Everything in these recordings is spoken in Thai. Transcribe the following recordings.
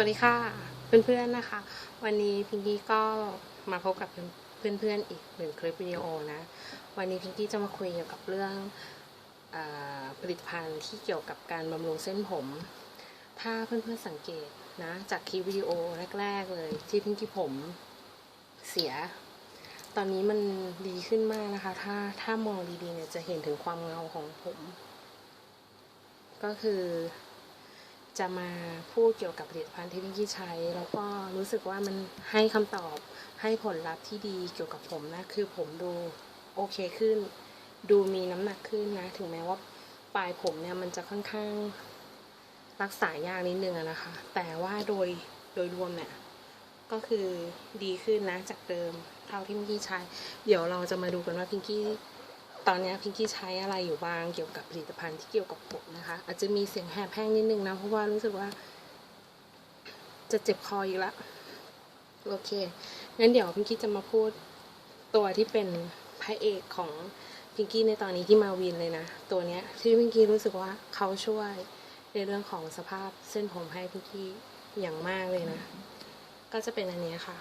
วัสดีค่ะ เพื่อนๆนะคะ วันนี้พิงกี้ก็มาพบกับเพื่อนๆอีกหนึ่งคลิปวิดีโอนะ วันนี้พิงกี้จะมาคุยเกี่ยวกับเรื่องอผลิตภัณฑ์ที่เกี่ยวกับการบำรุงเส้นผม ถ้าเพื่อนๆสังเกตนะ จากคลิปวิดีโอแรกๆเลยที่พิงกี้ผมเสีย ตอนนี้มันดีขึ้นมากนะคะ ถ้าถ้ามองดีๆเนี่ยจะเห็นถึงความเงาของผม ก็คือ จะมาพูดเกี่ยวกับผลิตภัณฑ์ที่พิงกี้ใช้ แล้วก็รู้สึกว่ามันให้คำตอบให้ผลลัพธ์ที่ดีเกี่ยวกับผมนะ คือผมดูโอเคขึ้น ดูมีน้ำหนักขึ้นนะ ถึงแม้ว่าปลายผมเนี่ยมันจะค่อนข้างรักษายากนิดนึงนะคะ แต่ว่าโดยโดยรวมเนี่ยก็คือดีขึ้นนะจากเดิมเท่าที่พิงกี้ใช้ เดี๋ยวเราจะมาดูกันว่าพิงกี้ ตอนนี้พิงกี้ใช้อะไรอยู่บ้างเกี่ยวกับผลิตภัณฑ์ที่เกี่ยวกับผมนะคะ อาจจะมีเสียงแหบแห้งนิดนึงนะ เพราะว่ารู้สึกว่า จะเจ็บคออีกแล้วโอเคงั้นเดี๋ยวพิงกี้จะมาพูดตัวที่เป็นพระเอกของพิงกี้ในตอนนี้ที่มาวินเลยนะ ตัวเนี้ยที่พิงกี้รู้สึกว่าเขาช่วยในเรื่องของสภาพเส้นผมให้พิงกี้อย่างมากเลยนะ ก็จะเป็นอันนี้ค่ะ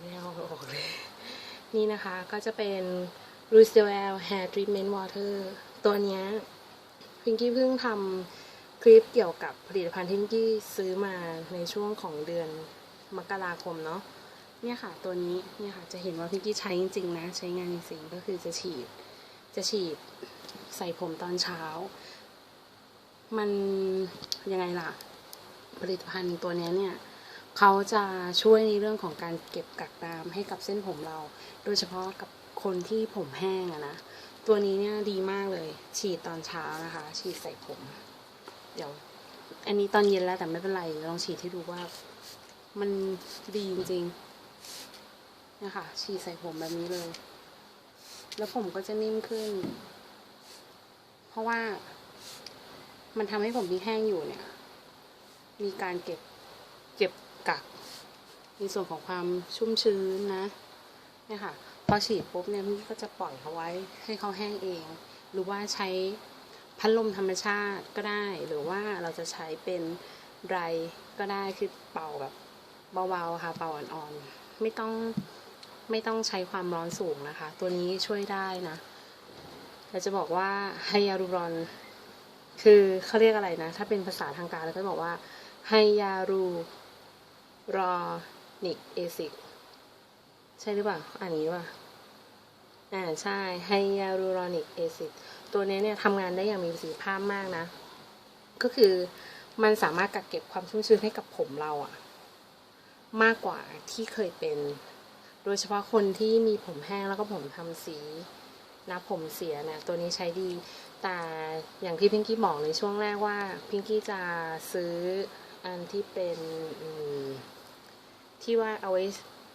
ไม่เอาออกเลย นี่นะคะก็จะเป็น r u s e l l Hair Treatment Water ตัวเนี้ยพิงกี้เพิ่งทำคลิปเกี่ยวกับผลิตภัณฑ์ที่พิงกี้ซื้อมาในช่วงของเดือนมกราคมเนาะเนี่ยค่ะตัวนี้เนี่ยค่ะจะเห็นว่าพิงกี้ใช้จริงๆนะ ใช้งานจริงๆก็คือจะฉีด จะฉีดใส่ผมตอนเช้า มันยังไงล่ะ ผลิตภัณฑ์ตัวนี้เนี่ยเขาจะช่วยในเรื่องของการเก็บกักน้ำให้กับเส้นผมเรา โดยเฉพาะกับ คนที่ผมแห้งอะนะ ตัวนี้เนี่ยดีมากเลย ฉีดตอนเช้านะคะ ฉีดใส่ผม เดี๋ยว อันนี้ตอนเย็นแล้วแต่ไม่เป็นไร ลองฉีดให้ดูว่า มันดีจริงๆนะคะ ฉีดใส่ผมแบบนี้เลย แล้วผมก็จะนิ่มขึ้น เพราะว่า มันทำให้ผมที่แห้งอยู่เนี่ย มีการเก็บ เก็บกักในส่วนของความชุ่มชื้นนะเนี่ยค่ะ พอฉีดปุ๊บเนี่ยพี่ก็จะปล่อยเขาไว้ให้เขาแห้งเอง หรือว่าใช้พัดลมธรรมชาติก็ได้ หรือว่าเราจะใช้เป็นไรก็ได้คือเป่าแบบเบาๆค่ะเป่าอ่อนๆไม่ต้องไม่ต้องใช้ความร้อนสูงนะคะ ตัวนี้ช่วยได้นะเราจะบอกว่าไฮยาลูรอน คือเขาเรียกอะไรนะ ถ้าเป็นภาษาทางการเราก็บอกว่าไฮยารูรอนิกเอซิก ใช่หรือเปล่าอ่านนี้ว่าอ่าใช่ไฮยารูรอนิกเอซิกตัวนี้เนี่ยทำงานได้อย่างมีประสิทธิภาพมากนะ ก็คือมันสามารถกักเก็บความชุ่มชื้นให้กับผมเราอะมากกว่าที่เคยเป็น โดยเฉพาะคนที่มีผมแห้งแล้วก็ผมทำสีนะผมเสียเนี่ยตัวนี้ใช้ดี แต่อย่างที่พิงกี้บอกในช่วงแรกว่า พิงกี้จะซื้ออันที่เป็นที่ว่าเอาไว้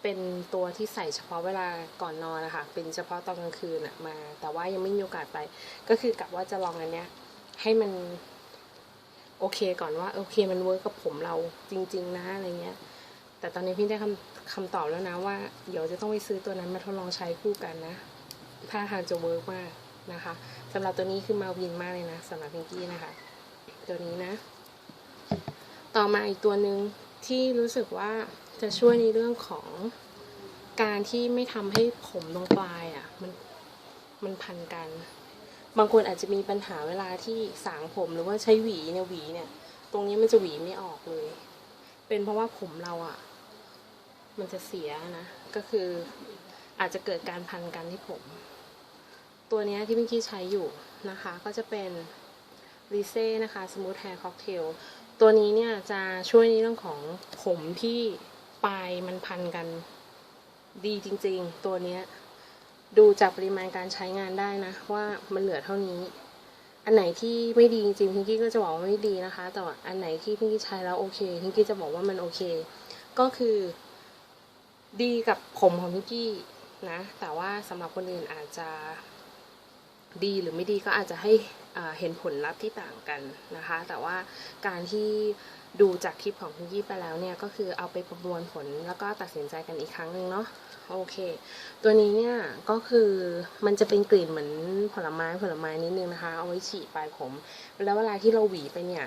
เป็นตัวที่ใส่เฉพาะเวลาก่อนนอนนะคะเป็นเฉพาะตอนกลางคืนอะมา แต่ว่ายังไม่มีโอกาสไป ก็คือกะว่าจะลองอันเนี้ย ให้มันโอเคก่อนว่าโอเคมันเวิร์กกับผมเราจริง ๆ นะอะไรเงี้ย แต่ตอนนี้พี่ได้คำคำตอบแล้วนะว่า เดี๋ยวจะต้องไปซื้อตัวนั้นมาทดลองใช้คู่กันนะ ถ้าทางจะเวิร์กมากนะคะสำหรับตัวนี้คือมาวินมากเลยนะสำหรับพิงกี้นะคะ ตัวนี้นะ ต่อมาอีกตัวหนึ่งที่รู้สึกว่า จะช่วยในเรื่องของการที่ไม่ทำให้ผมตรงปลายอะ่ะมันมันพันกัน บางคนอาจจะมีปัญหาเวลาที่สางผมหรือว่าใช้หวีเนี่ยหวีเนี่ย ตรงนี้มันจะหวีไม่ออกเลย เป็นเพราะว่าผมเราอะ่ะ มันจะเสียนะ ก็คืออาจจะเกิดการพันกันที่ผม ตัวนี้ที่พี่กี้ใช้อยู่นะคะ ก็จะเป็นรีเซ่นะคะ Smooth Hair Cocktail ตัวนี้เนี่ยจะช่วยในเรื่องของผมที่ ปลายมันพันกัน ดีจริง ๆ ตัวเนี้ย ดูจากปริมาณการใช้งานได้นะ ว่ามันเหลือเท่านี้ อันไหนที่ไม่ดีจริงๆพิงกี้ก็จะบอกว่าไม่ดีนะคะ แต่ว่าอันไหนที่พิงกี้ใช้แล้วโอเคพิงกี้จะบอกว่ามันโอเค ก็คือ ดีกับผมของพิงกี้นะ แต่ว่าสำหรับคนอื่นอาจจะดีหรือไม่ดีก็อาจจะให้ เห็นผลลัพธ์ที่ต่างกันนะคะ แต่ว่าการที่ดูจากคลิปของคุณยี่ไปแล้วเนี่ยก็คือเอาไปประมวลผลแล้วก็ตัดสินใจกันอีกครั้งหนึ่งเนาะโอเค ตัวนี้เนี่ยก็คือมันจะเป็นกลิ่นเหมือนผลไม้ผลไม้นิดนึงนะคะ เอาไว้ฉีดปลายผม แล้วเวลาที่เราหวีไปเนี่ย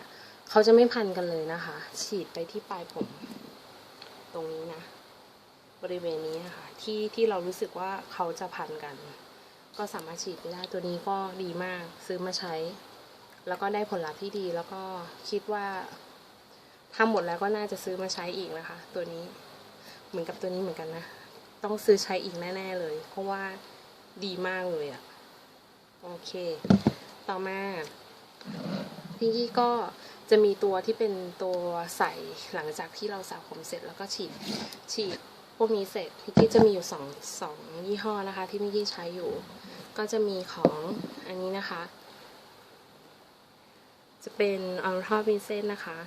เขาจะไม่พันกันเลยนะคะ ฉีดไปที่ปลายผม ตรงนี้นะ บริเวณนี้นะคะที่ที่เรารู้สึกว่าเขาจะพันกัน ก็สามารถฉีดได้ตัวนี้ก็ดีมากซื้อมาใช้ แล้วก็ได้ผลลัพธ์ที่ดีแล้วก็คิดว่าทำหมดแล้วก็น่าจะซื้อมาใช้อีกนะคะ ตัวนี้เหมือนกับตัวนี้เหมือนกันนะ ต้องซื้อใช้อีกแน่ๆเลย เพราะว่าดีมากเลยอะโอเค ต่อมาพี่กี้ก็จะมีตัวที่เป็นตัวใส่หลังจากที่เราสระผมเสร็จแล้วก็ฉีดฉีด พวกนี้เสร็จพี่กี้จะมีอยู่สองสองยี่ห้อนะคะ ที่พี่กี้ใช้อยู่ ก็จะมีของอันนี้นะคะ จะเป็นอัลทราวินเซนนะคะ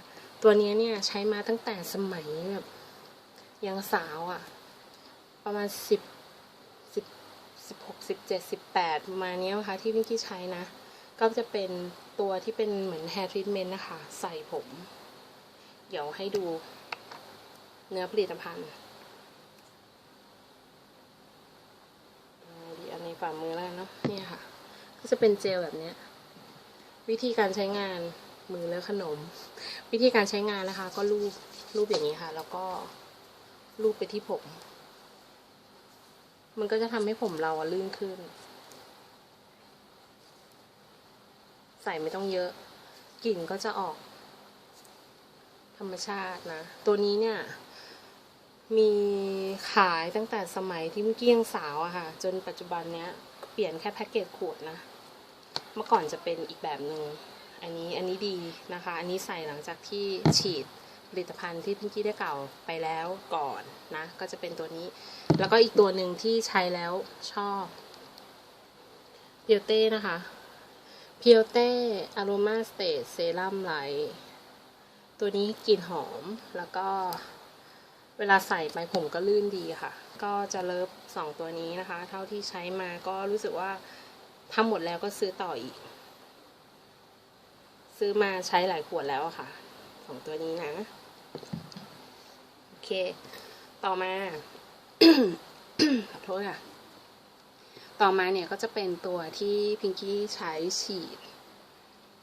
ตัวนี้เนี่ยใช้มาตั้งแต่สมัยแบบยังสาวอะ่ะ ประมาณสิบสิบสิบหกสิบเจ็ดสิบแปดประมาณนี้นะคะที่พี่กี้ใช้นะ ก็จะเป็นตัวที่เป็นเหมือน hair treatment นะคะ ใส่ผม เดี๋ยวให้ดูเนื้อผลิตภัณฑ์ดีอันใน ฝ่ามือแล้วกันเนาะนี่ค่ะ ก็จะเป็นเจลแบบเนี้ยวิธีการใช้งานมือและขนม วิธีการใช้งานนะคะ ก็รูปรูปอย่างนี้ค่ะ แล้วก็รูปไปที่ผม มันก็จะทำให้ผมเราลื่นขึ้น ใส่ไม่ต้องเยอะกลิ่นก็จะออก ธรรมชาตินะ ตัวนี้เนี่ย มีขายตั้งแต่สมัยที่มื่อกี้ยังสาวอะค่ะ จนปัจจุบันเนี้ย เปลี่ยนแค่แพ็กเกจขวดนะ เมื่อก่อนจะเป็นอีกแบบหนึ่งอันนี้อันนี้ดีนะคะ อันนี้ใส่หลังจากที่ฉีดผลิตภัณฑ์ที่พี่กี้ได้เก่าไปแล้วก่อนนะ ก็จะเป็นตัวนี้ แล้วก็อีกตัวหนึ่งที่ใช้แล้วชอบเพียวเต้นะคะเพียวเต้อโรมาสเตทเซรั่มไลท์ตัวนี้กลิ่นหอมแล้วก็ เวลาใส่ไปผมก็ลื่นดีค่ะ ก็จะเลิฟสองตัวนี้นะคะ เท่าที่ใช้มาก็รู้สึกว่าทำหมดแล้วก็ซื้อต่ออีก ซื้อมาใช้หลายขวดแล้วค่ะสองตัวนี้นะ โอเค ต่อมา ขอโทษค่ะ ต่อมาเนี่ยก็จะเป็นตัวที่พิงกี้ใช้ฉีด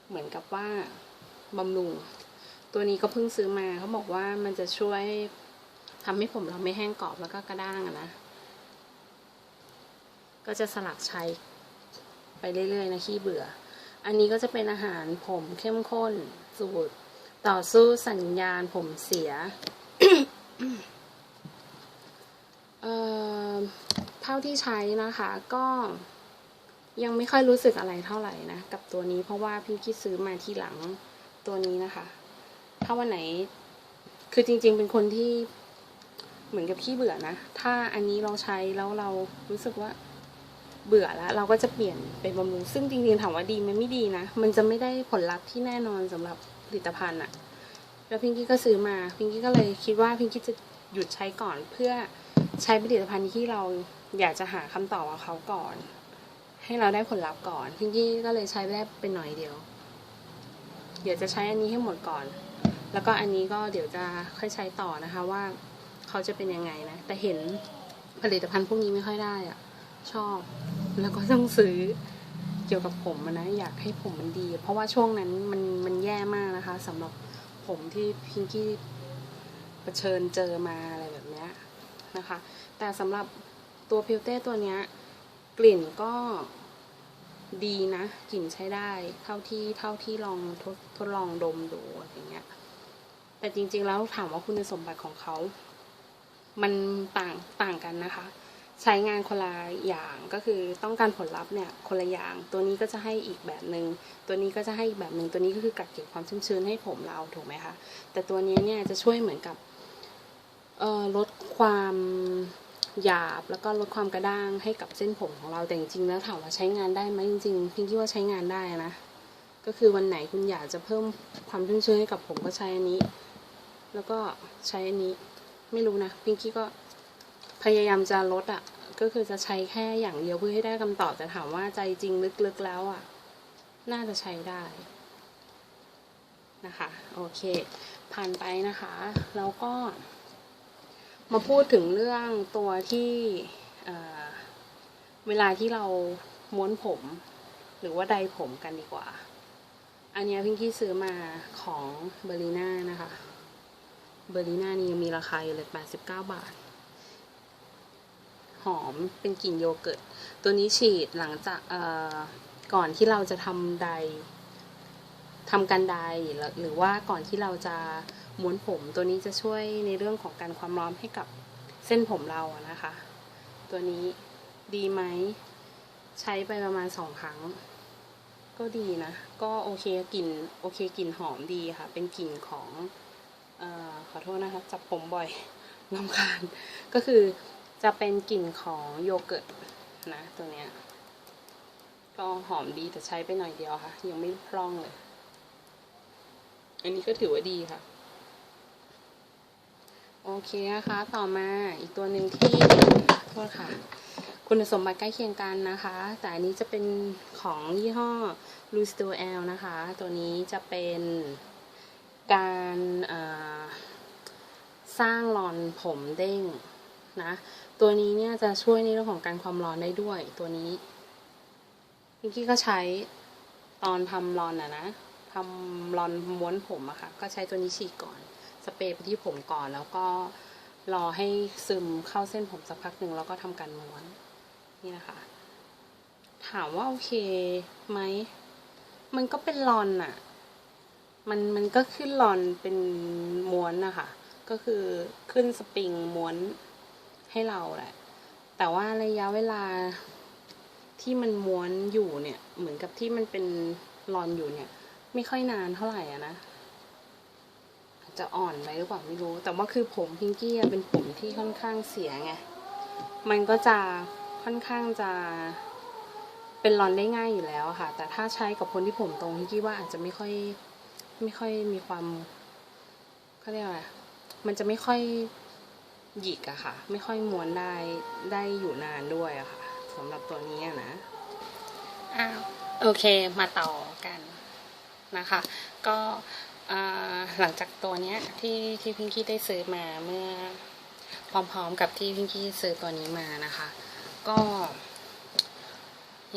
เหมือนกับว่าบำรุง ตัวนี้ก็เพิ่งซื้อมาเขาบอกว่ามันจะช่วย ทำให้ผมเราไม่แห้งกรอบแล้วก็กระด้างนะ ก็จะสลับใช้ไปเรื่อยๆนะขี้เบื่อ อันนี้ก็จะเป็นอาหารผมเข้มข้นสูตร ต่อสู้สัญญาณผมเสียเอ่อเท่าที่ใช้นะคะก็ยังไม่ค่อยรู้สึกอะไรเท่าไหร่นะ กับตัวนี้เพราะว่าพี่คิดซื้อมาที่หลังตัวนี้นะคะ ถ้าวันไหนคือจริง ๆ เป็นคนที่ เหมือนกับขี้เบื่อนะ ถ้าอันนี้เราใช้แล้วเรารู้สึกว่าเบื่อแล้ว เราก็จะเปลี่ยนเป็นบำรุง ซึ่งจริงๆถามว่าดีไหมันไม่ดีนะ มันจะไม่ได้ผลลัพธ์ที่แน่นอนสำหรับผลิตภัณฑ์อะแล้วพิงกี้ก็ซื้อมา พิงกี้ก็เลยคิดว่าพิงกี้จะหยุดใช้ก่อนเพื่อใช้ผลิตภัณฑ์ที่เราอยากจะหาคำตอบกับเขาก่อน ให้เราได้ผลลัพธ์ก่อน พิงกี้ก็เลยใช้ได้เป็นหน่อยเดียว เดี๋ยวจะใช้อันนี้ให้หมดก่อน แล้วก็อันนี้ก็เดี๋ยวจะค่อยใช้ต่อนะคะว่า เขาจะเป็นยังไงนะ แต่เห็นผลิตภัณฑ์พวกนี้ไม่ค่อยได้อะชอบแล้วก็ต้องซื้อเกี่ยวกับผมนะอยากให้ผมมันดี เพราะว่าช่วงนั้นมันมันแย่มากนะคะสำหรับผมที่พิงกี้เผชิญเจอมาอะไรแบบนี้นะคะ แต่สำหรับตัวพิวเต้ตัวเนี้ยกลิ่นก็ดีนะ กลิ่นใช้ได้ เท่าที่เท่าที่ลองทดทดลองดมดูอะไรเงี้ยแต่จริงๆแล้วถามว่าคุณสมบัติของเขา มันต่างต่างกันนะคะ ใช้งานคนละอย่างก็คือต้องการผลลัพธ์เนี่ยคนละอย่าง ตัวนี้ก็จะให้อีกแบบหนึง่งตัวนี้ก็จะให้อีกแบบหนึ่งตัวนี้ก็คือกักเก็บความชุ่มชื้นให้ผมเราถูกไหมคะแต่ตัวนี้เนี่ยจะช่วยเหมือนกับลดความหยาบแล้วก็ลดความกระด้างให้กับเส้นผมของเราแต่จริงๆแล้วถามว่าใช้งานได้ไหมจริงๆพิงคิดว่าใช้งานได้นะก็คือวันไหนคุณอยากจะเพิ่มความชุ่มชื้นให้กับผมก็ใช้อันนี้ แล้วก็ใช้อันนี้ ไม่รู้นะพิงกี้ก็พยายามจะลดอะ่ะ ก็คือจะใช้แค่อย่างเดียวเพื่อให้ได้คำตอบแต่ถามว่าใจจริงลึกๆแล้วอะ่ะ น่าจะใช้ได้นะคะโอเค ผ่านไปนะคะ แล้วก็ มาพูดถึงเรื่องตัวที่เเวลาที่เราม้วนผม หรือว่าใดผมกันดีกว่า อันนี้พิงกี้ซื้อมาของเบอร์ลีน่านะคะ เบอร์ลีน่านี่ยังมีราคาอยู่เลย 89 บาท หอมเป็นกลิ่นโยเกิร์ต ตัวนี้ฉีดหลังจากก่อนที่เราจะทำไดทำการไดหรือหรือว่าก่อนที่เราจะม้วนผมตัวนี้จะช่วยในเรื่องของการความร้อนให้กับเส้นผมเราอะนะคะ ตัวนี้ดีไหม ใช้ไปประมาณสองครั้ง ก็ดีนะ ก็โอเคกลิ่นโอเคกลิ่นหอมดีค่ะ เป็นกลิ่นของ ขอโทษนะคะจับผมบ่อยลำคาญก็คือจะเป็นกลิ่นของโยเกิร์ตนะตัวเนี้ยก็หอมดีแต่ใช้ไปหน่อยเดียวค่ะ ยังไม่พร่องเลย อันนี้ก็ถือว่าดีค่ะ โอเคนะคะ ต่อมาอีกตัวหนึ่งที่โทษค่ะ คุณสมบัติใกล้เคียงกันนะคะ แต่อันนี้จะเป็นของยี่ห้อ l u s t o L นะคะ ตัวนี้จะเป็น การสร้างรอนผมเด้งนะ ตัวนี้เนี่ยจะช่วยในเรื่องของการความร้อนได้ด้วย ตัวนี้พิงกี้ก็ใช้ตอนทำรอนอะนะทำรอนม้วนผมอะค่ะ ก็ใช้ตัวนี้ฉีดก่อน สเปรย์ไปที่ผมก่อน แล้วก็รอให้ซึมเข้าเส้นผมสักพักหนึ่งแล้วก็ทำการม้วน นี่นะคะ ถามว่าโอเคไหม มันก็เป็นรอนอะ มันมันก็ขึ้นรอนเป็นม้วนนะคะก็คือขึ้นสปริงม้วนให้เราแหละ แต่ว่าระยะเวลาที่มันม้วนอยู่เนี่ย เหมือนกับที่มันเป็นรอนอยู่เนี่ย ไม่ค่อยนานเท่าไหร่อะนะจะอ่อนไปหรือเปล่าไม่รู้ แต่ว่าคือผมพิงกี้เป็นผมที่ค่อนข้างเสียไง มันก็จะค่อนข้างจะเป็นรอนได้ง่ายอยู่แล้วค่ะ แต่ถ้าใช้กับคนที่ผมตรงพิงกี้ว่าอาจจะไม่ค่อย ไม่ค่อยมีความเขาเรียกว่าอะไรมันจะไม่ค่อยหยิกอะค่ะ ไม่ค่อยม้วนได้ได้อยู่นานด้วยอะค่ะสำหรับตัวนี้นะอ้าวโอเคมาต่อกันนะคะ ก็หลังจากตัวเนี้ยที่ที่พิงกี้ได้ซื้อมาเมื่อพร้อมๆกับที่พิงกี้ซื้อตัวนี้มานะคะ ก็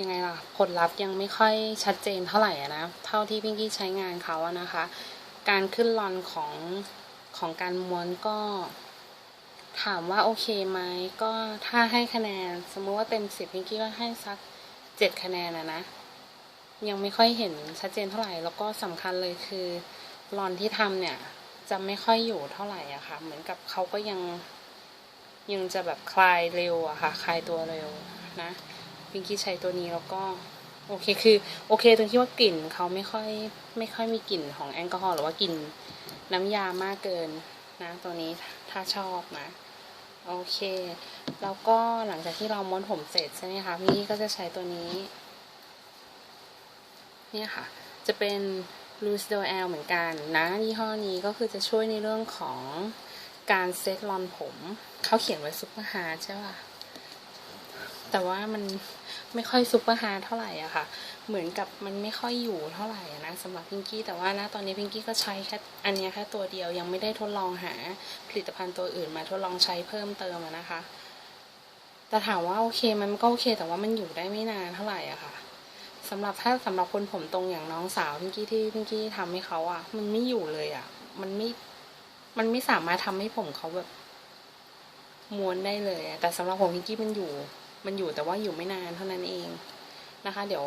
ยังไงล่ะ ผลลัพธ์ยังไม่ค่อยชัดเจนเท่าไหร่นะ เท่าที่พิงกี้ใช้งานเขาอะนะคะ การขึ้นรอนของของการม้วนก็ ถามว่าโอเคไหมก็ถ้าให้คะแนน สมมติว่าเต็มสิบพิงกี้ก็ให้สักเจ็ดคะแนนอะนะ ยังไม่ค่อยเห็นชัดเจนเท่าไหร่ แล้วก็สำคัญเลยคือรอนที่ทำเนี่ย จะไม่ค่อยอยู่เท่าไหร่อะค่ะ เหมือนกับเขาก็ยังยังจะแบบคลายเร็วอะค่ะ คลายตัวเร็วนะ พิงกี้ใช้ตัวนี้แล้วก็โอเคคือโอเคตรงที่ว่ากลิ่นเขาไม่ค่อยไม่ค่อยมีกลิ่นของแอลกอฮอล์หรือว่ากลิ่นน้ำยามากเกินนะตัวนี้ถ้าชอบนะโอเคแล้วก็หลังจากที่เราม้วนผมเสร็จใช่ไหมคะพี่ก็จะใช้ตัวนี้เนี่ยค่ะ จะเป็น l u c e d o L เหมือนกันนะยี่ห้อนี้ก็คือจะช่วยในเรื่องของการเซตรอนผม เขาเขียนไว้ซุปเปอร์ฮาร์ดใช่ป่ะ แต่ว่ามันไม่ค่อยซุปเปอร์ฮาร์เท่าไหร่อะค่ะ เหมือนกับมันไม่ค่อยอยู่เท่าไหร่นะสำหรับพิงกี้แต่ว่านะตอนนี้พิงกี้ก็ใช้แค่อันนี้แค่ตัวเดียวยังไม่ได้ทดลองหาผลิตภัณฑ์ตัวอื่นมาทดลองใช้เพิ่มเติมนะคะ แต่ถามว่าโอเคมันก็โอเค แต่ว่ามันอยู่ได้ไม่นานเท่าไหร่อะค่ะสำหรับถ้าสำหรับคนผมตรงอย่างน้องสาวพิงกี้ที่พิงกี้ทำให้เขาอะมันไม่อยู่เลยอะมันไม่มันไม่สามารถทำให้ผมเขาแบบม้วนได้เลยอะแต่สำหรับผมพิงกี้มันอยู่ มันอยู่แต่ว่าอยู่ไม่นานเท่านั้นเองนะคะ เดี๋ยว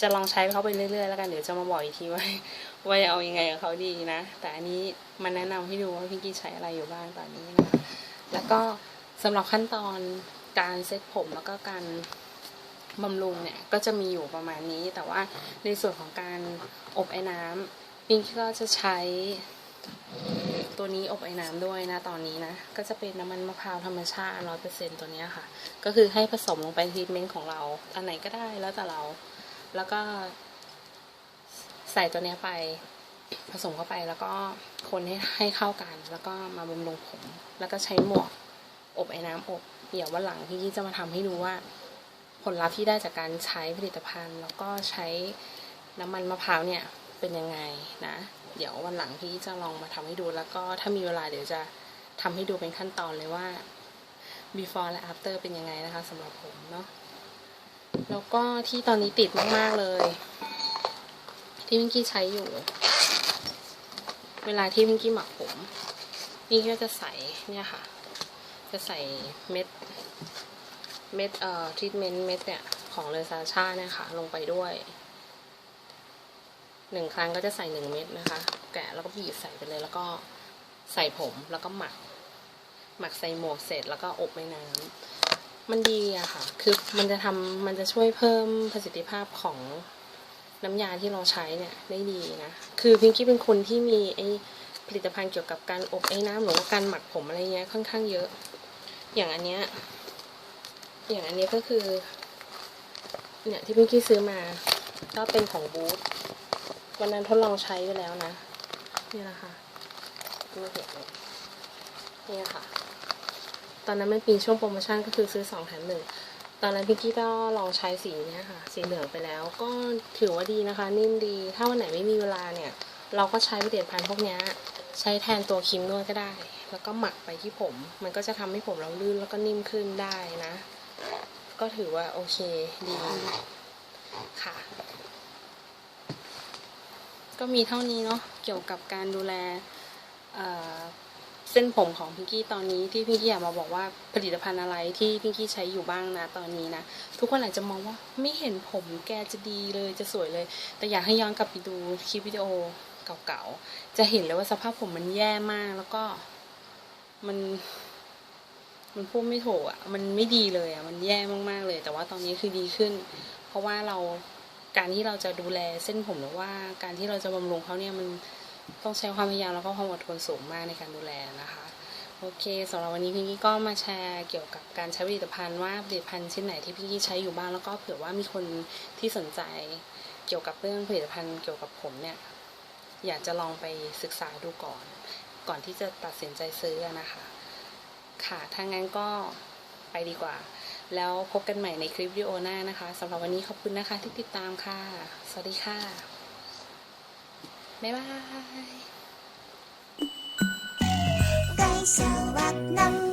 จะลองใช้เขาไปเรื่อยๆแล้วกันเดี๋ยวจะมาบอกอีกทีว่าว่าจะเอายังไงกับเขาดีนะ แต่อันนี้มันแนะนำให้ดูว่าพิงกี้ใช้อะไรอยู่บ้างตอนนี้นะคะแล้วก็สำหรับขั้นตอนการเซ็ตผมแล้วก็การบำรุงเนี่ยก็จะมีอยู่ประมาณนี้ แต่ว่าในส่วนของการอบไอ้น้ำพิงกี้ก็จะใช้ ตัวนี้อบไอ้น้ำด้วยนะตอนนี้นะ ก็จะเป็นน้ำมันมะพร้าวธรรมชาติร้อยเปอร์เซ็นตัวนี้ค่ะ ก็คือให้ผสมลงไปทีเมนต์ของเรา อันไหนก็ได้แล้วแต่เรา แล้วก็ ใส่ตัวนี้ไป ผสมเข้าไปแล้วก็คนให้ให้เข้ากัน แล้วก็มาบำรุงผม แล้วก็ใช้หมวกอบไอ้น้ำอบเดี๋ยววันหลังพี่ยี่จะมาทำให้ดูว่า ผลลัพธ์ที่ได้จากการใช้ผลิตภัณฑ์ แล้วก็ใช้น้ำมันมะพร้าวเนี่ยเป็นยังไงนะ เดี๋ยววันหลังพี่จะลองมาทำให้ดูแล้วก็ถ้ามีเวลาเดี๋ยวจะทำให้ดูเป็นขั้นตอนเลยว่า before และ after เป็นยังไงนะคะสำหรับผมเนาะแล้วก็ที่ตอนนี้ติดมาก ๆ เลย ที่พิงกี้ใช้อยู่ เวลาที่พิงกี้หมักผมนี่ก็จะใส่เนี่ยค่ะ จะใส่เม็ด เม็ดเอ่อทรีทเมนต์เม็ดเนี่ย ของเลอซาชาเนี่ยค่ะ ลงไปด้วย หนึ่งครั้งก็จะใส่หนึ่งเม็ดนะคะ แกะแล้วก็บีบใส่ไปเลย แล้วก็ใส่ผมแล้วก็หมัก หมักใส่หมวกเสร็จแล้วก็อบในน้ำมันดีอะค่ะ คือมันจะทำมันจะช่วยเพิ่มประสิทธิภาพของน้ำยาที่เราใช้เนี่ยได้ดีนะ คือพิงกี้เป็นคนที่มีไอผลิตภัณฑ์เกี่ยวกับการอบไอ้น้ำหรือว่าการหมักผมอะไรเงี้ยค่อนข้างเยอะ อย่างอันเนี้ย อย่างอันเนี้ยก็คือ เนี่ยที่พิงกี้ซื้อมา ก็เป็นของบูธ วันนั้นทดลองใช้ไปแล้วนะ นี่แหละค่ะดูเห็นนี่ค่ะ ตอนนั้นมันปีช่วงโปรโมชั่นก็คือซื้อสองแถมหนึ่งตอนนั้นพิงกี้ก็ลองใช้สีนี้ค่ะ สีเหลืองไปแล้ว ก็ถือว่าดีนะคะ นิ่มดี ถ้าวันไหนไม่มีเวลาเนี่ย เราก็ใช้ผลิตภัณฑ์พวกนี้ใช้แทนตัวครีมนวดก็ได้ แล้วก็หมักไปที่ผม มันก็จะทำให้ผมเราลื่นแล้วก็นิ่มขึ้นได้นะ ก็ถือว่าโอเคดีค่ะ ก็มีเท่านี้เนาะเกี่ยวกับการดูแลเส้นผมของพิงกี้ตอนนี้ที่พิงกี้อยากมาบอกว่าผลิตภัณฑ์อะไรที่พิงกี้ใช้อยู่บ้างนะตอนนี้นะทุกคนอาจจะมองว่าไม่เห็นผมแกจะดีเลยจะสวยเลย แต่อยากให้ย้อนกลับไปดูคลิปวิดีโอเก่าๆจะเห็นเลยว่าสภาพผมมันแย่มากแล้วก็มันมันพูดไม่ถูกอะ มันไม่ดีเลยอะ มันแย่มากๆเลย แต่ว่าตอนนี้คือดีขึ้น เพราะว่าเรา การที่เราจะดูแลเส้นผมหรือว่าการที่เราจะบำรุงเขาเนี่ยมันต้องใช้ความพยายามแล้วก็ความอดทนสูงมากในการดูแลนะคะ โอเคสำหรับวันนี้พี่กี้ก็มาแชร์เกี่ยวกับการใช้ผลิตภัณฑ์ว่าผลิตภัณฑ์ชิ้นไหนที่พี่กี้ใช้อยู่บ้างแล้วก็เผื่อว่ามีคนที่สนใจเกี่ยวกับเรื่องผลิตภัณฑ์เกี่ยวกับผมเนี่ยอยากจะลองไปศึกษาดูก่อน ก่อนที่จะตัดสินใจซื้อนะคะ ค่ะถ้างั้นก็ไปดีกว่า แล้วพบกันใหม่ในคลิปวิดีโอหน้านะคะสำหรับวันนี้ขอบคุณนะคะที่ติดตามค่ะ สวัสดีค่ะ บ๊ายบาย